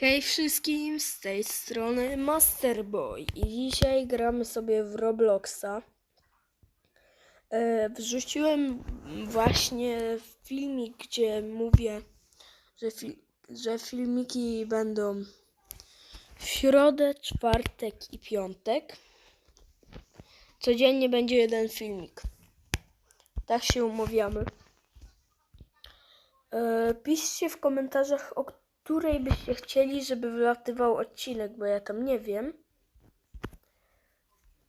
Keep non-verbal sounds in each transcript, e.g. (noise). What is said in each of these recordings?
Hej wszystkim, z tej strony Masterboy i dzisiaj gramy sobie w Robloxa. E, wrzuciłem właśnie filmik, gdzie mówię, że, fi- że filmiki będą w środę, czwartek i piątek. Codziennie będzie jeden filmik. Tak się umawiamy. E, piszcie w komentarzach, o której byście chcieli, żeby wylatywał odcinek, bo ja tam nie wiem.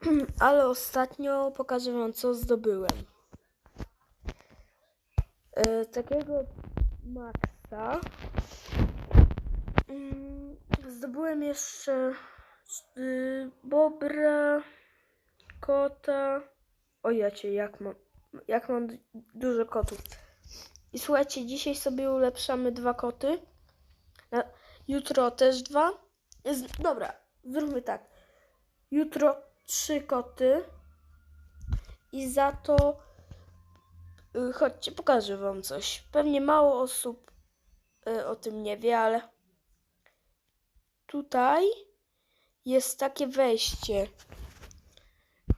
(clears throat) Ale ostatnio pokażę wam, co zdobyłem. E, takiego Maxa. Mm, Zdobyłem jeszcze y, Bobra, kota. O jacie, jak mam, jak mam du- dużo kotów. I słuchajcie, dzisiaj sobie ulepszamy dwa koty. Jutro też dwa. Dobra, zróbmy tak. Jutro trzy koty. I za to. Y, chodźcie, pokażę wam coś. Pewnie mało osób y, o tym nie wie, ale tutaj jest takie wejście.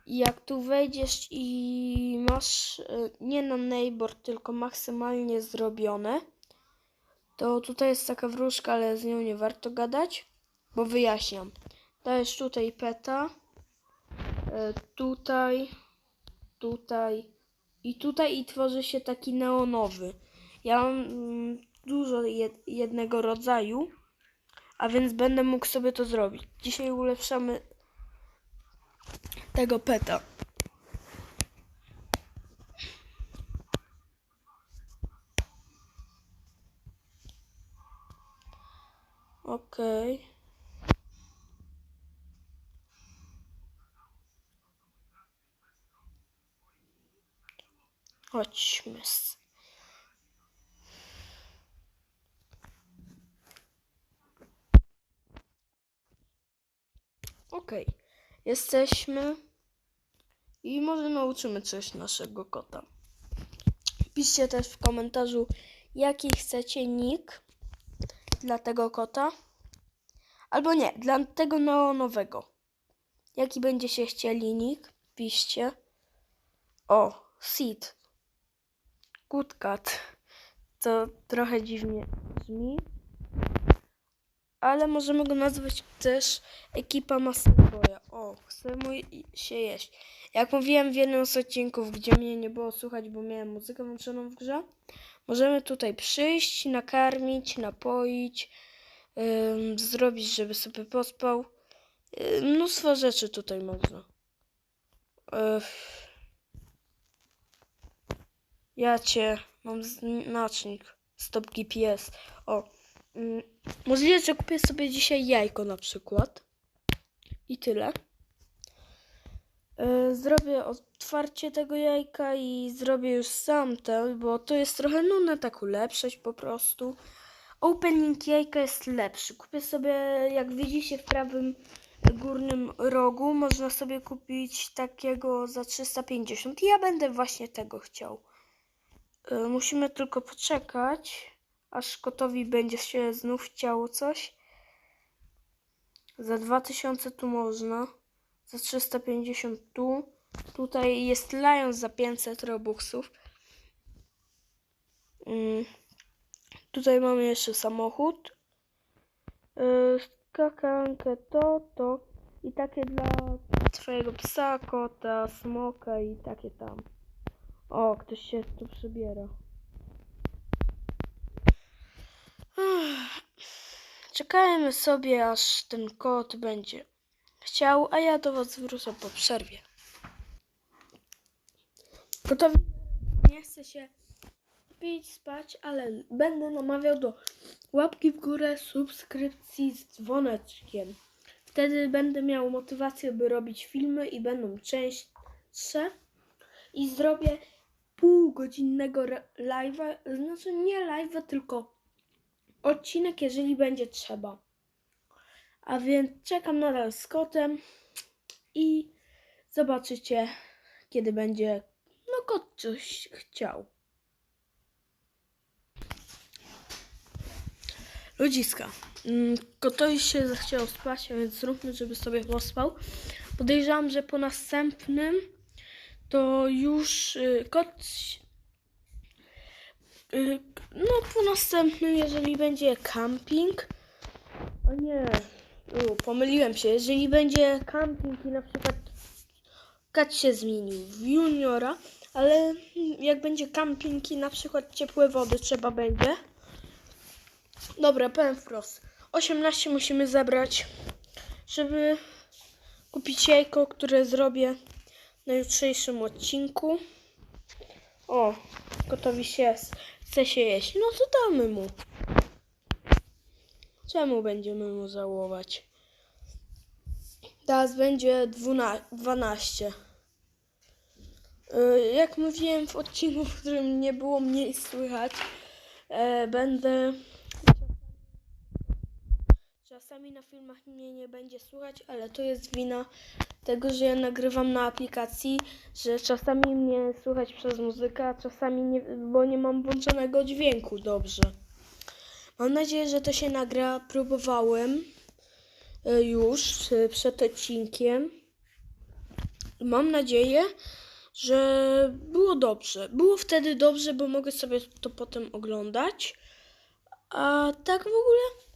Jak tu wejdziesz i masz y, nie na neighbor, tylko maksymalnie zrobione, to tutaj jest taka wróżka, ale z nią nie warto gadać, bo wyjaśniam. Dajesz tutaj peta, e, tutaj, tutaj i tutaj i tworzy się taki neonowy. Ja mam mm, dużo jed- jednego rodzaju, a więc będę mógł sobie to zrobić. Dzisiaj ulepszamy tego peta. Okej. Chodźmy. s- Okej. Jesteśmy. I może nauczymy coś naszego kota. Piszcie też w komentarzu, jaki chcecie nick dla tego kota. Albo nie, dla tego neonowego. Jaki będziecie chcieli nick, piszcie. O, Seed. Good. To trochę dziwnie brzmi. Ale możemy go nazwać też ekipa Masterboya. O, chce mu i- się jeść. Jak mówiłem w jednym z odcinków, gdzie mnie nie było słychać, bo miałem muzykę włączoną w grze, możemy tutaj przyjść, nakarmić, napoić, zrobić, żeby sobie pospał. Mnóstwo rzeczy tutaj można. Ja cię mam znacznik. Stop GPS. O. Możliwe, że kupię sobie dzisiaj jajko na przykład. I tyle. Zrobię otwarcie tego jajka i zrobię już sam to, bo to jest trochę nudne tak ulepszać po prostu. Opening jajka jest lepszy. Kupię sobie, jak widzicie w prawym górnym rogu, można sobie kupić takiego za 350. I ja będę właśnie tego chciał. Y, Musimy tylko poczekać, aż kotowi będzie się znów chciało coś. Za 2000 tu można, za 350 tu. Tutaj jest Lion za 500 robuxów. Mm. Tutaj mamy jeszcze samochód. Yy, skakankę to, to. I takie dla twojego psa, kota, smoka i takie tam. O, ktoś się tu przybiera. Czekajmy sobie, aż ten kot będzie chciał, a ja do was wrócę po przerwie. Gotowi? Nie chcę się pić, spać, ale będę namawiał do łapki w górę, subskrypcji z dzwoneczkiem. Wtedy będę miał motywację, by robić filmy i będą częstsze. I zrobię półgodzinnego live'a, znaczy nie live'a, tylko odcinek, jeżeli będzie trzeba. A więc czekam nadal z kotem i zobaczycie, kiedy będzie, no kot coś chciał. Ludziska. Mm, Kotowi się zachciało spać, a więc zróbmy, żeby sobie pospał. Podejrzewam, że po następnym to już y, kot. Y, no, po następnym, jeżeli będzie camping. O nie, u, pomyliłem się. Jeżeli będzie camping i na przykład kat się zmienił w juniora, ale jak będzie camping i na przykład ciepłe wody trzeba będzie. Dobra, powiem wprost. 18 musimy zebrać, żeby kupić jajko, które zrobię na jutrzejszym odcinku. O, gotowi się, chce się jeść. No to damy mu. Czemu będziemy mu załować? Teraz będzie 12, 12. Y, Jak mówiłem w odcinku, w którym nie było mniej słychać, e, będę Czasami na filmach mnie nie będzie słychać, ale to jest wina tego, że ja nagrywam na aplikacji, że czasami mnie słychać przez muzykę, a czasami nie, bo nie mam włączonego dźwięku dobrze. Mam nadzieję, że to się nagra. Próbowałem e, już przed odcinkiem. Mam nadzieję, że było dobrze. Było wtedy dobrze, bo mogę sobie to potem oglądać. A tak w ogóle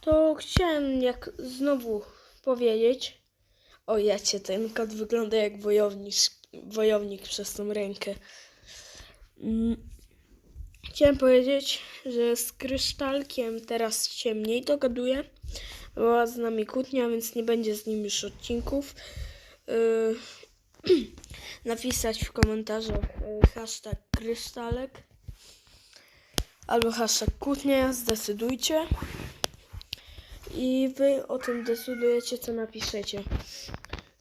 to chciałem jak znowu powiedzieć. O jacie, ten kot wygląda jak wojownik, wojownik przez tą rękę. Mm. Chciałem powiedzieć, że z kryształkiem teraz się mniej dogaduję. Była z nami kłótnia, więc nie będzie z nim już odcinków. Yy, (clears throat) napisać w komentarzach yy, hashtag kryształek albo hashtag kłótnia, zdecydujcie. I wy o tym decydujecie, co napiszecie.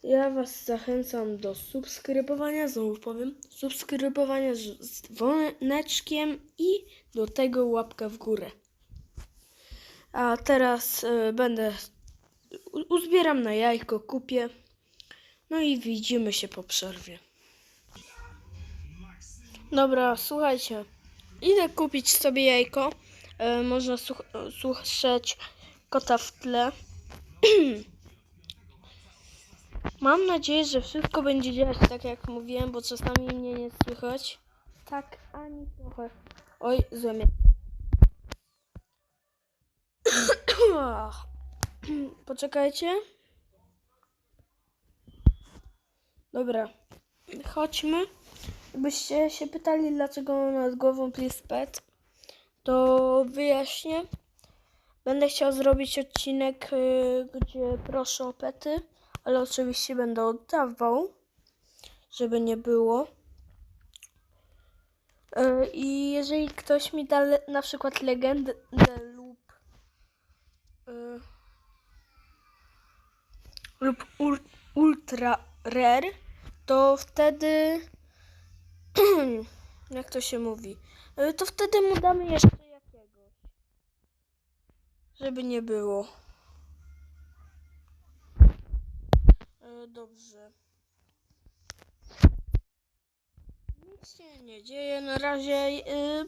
Ja was zachęcam do subskrybowania, znowu powiem, subskrybowania z z dzwoneczkiem i do tego łapka w górę. A teraz e, będę, uzbieram na jajko, kupię, no i widzimy się po przerwie. Dobra, słuchajcie, idę kupić sobie jajko, e, można słuch- słuchać kota w tle. (clears throat) Mam nadzieję, że wszystko będzie działać tak jak mówiłem, bo czasami mnie nie słychać. Tak, ani trochę. Oj, złe (clears throat) mnie. Poczekajcie. Dobra, chodźmy. Gdybyście się pytali, dlaczego nad głową please pet, to wyjaśnię. Będę chciał zrobić odcinek, y, gdzie proszę o pety, ale oczywiście będę oddawał, żeby nie było. Y, I jeżeli ktoś mi da na przykład legendę lub y, lub ul, ultra rare, to wtedy (clears throat) jak to się mówi, Y, to wtedy mu damy jeszcze. Żeby nie było. E, dobrze. Nic się nie dzieje na razie. e,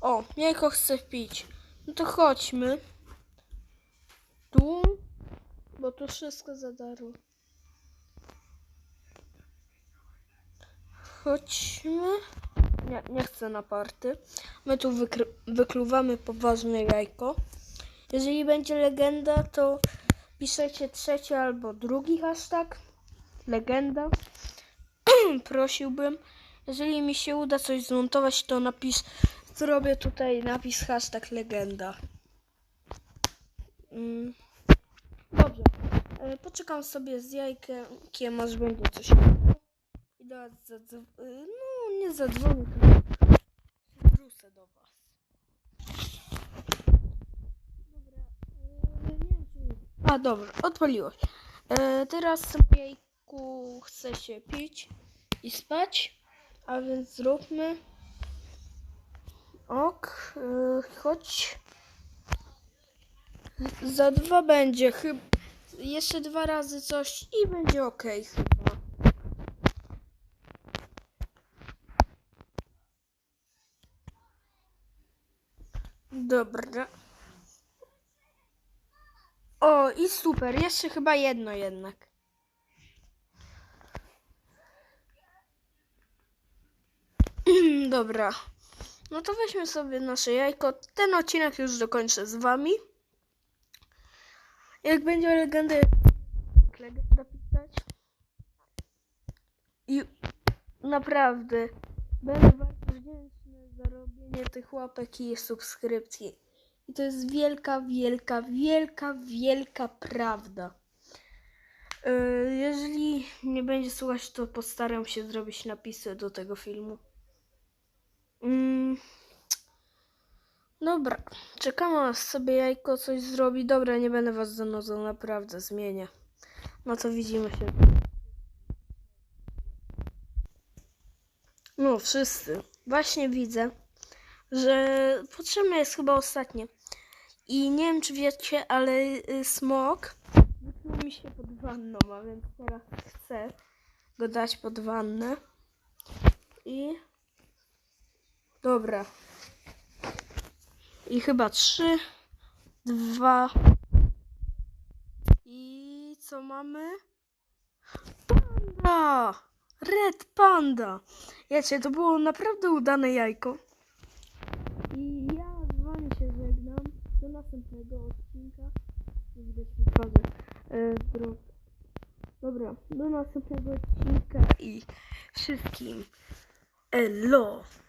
o, jajko chce pić. No to chodźmy. Tu, bo tu wszystko za darmo. Chodźmy. Nie, nie chcę na party. My tu wykluwamy poważne jajko. Jeżeli będzie legenda, to piszecie trzeci albo drugi hashtag. Legenda. (clears throat) Prosiłbym. Jeżeli mi się uda coś zmontować, to napisz. Zrobię tutaj napis hashtag legenda. Mm. Dobrze. E, Poczekam sobie z jajkiem, aż będzie coś. I do y, No, nie zadzwonię, tylko wrócę do was. Dobra. e, nie wiem, czy... A, dobra, odpaliłeś. E, teraz jajku chce się pić i spać, a więc zróbmy. Ok, e, chodź. Za dwa będzie chyba. Jeszcze dwa razy coś i będzie ok chyba. Dobra. O, i super. Jeszcze chyba jedno jednak. (clears throat) Dobra. No to weźmy sobie nasze jajko. Ten odcinek już dokończę z wami. Jak będzie legenda, legenda pisać. I naprawdę będę bardzo wdzięczny za robienie tych łapek i subskrypcji. I to jest wielka, wielka, wielka, wielka prawda. Yy, Jeżeli nie będzie słuchać, to postaram się zrobić napisy do tego filmu. Mm. Dobra, czekamy aż sobie jajko coś zrobi. Dobra, nie będę was zanudzał, naprawdę zmienię. No to widzimy się. No, wszyscy. Właśnie widzę, że potrzebne jest chyba ostatnie. I nie wiem, czy wiecie, ale y, smok wykluł mi się pod wanną, a więc teraz chcę go dać pod wannę. I... Dobra. I chyba trzy, dwa. I co mamy? Panda! Red Panda! Wiecie, to było naprawdę udane jajko. I ja z wami się żegnam. Do następnego odcinka. Nie widać mi twarzy. E, Dobra, do następnego odcinka i wszystkim elo!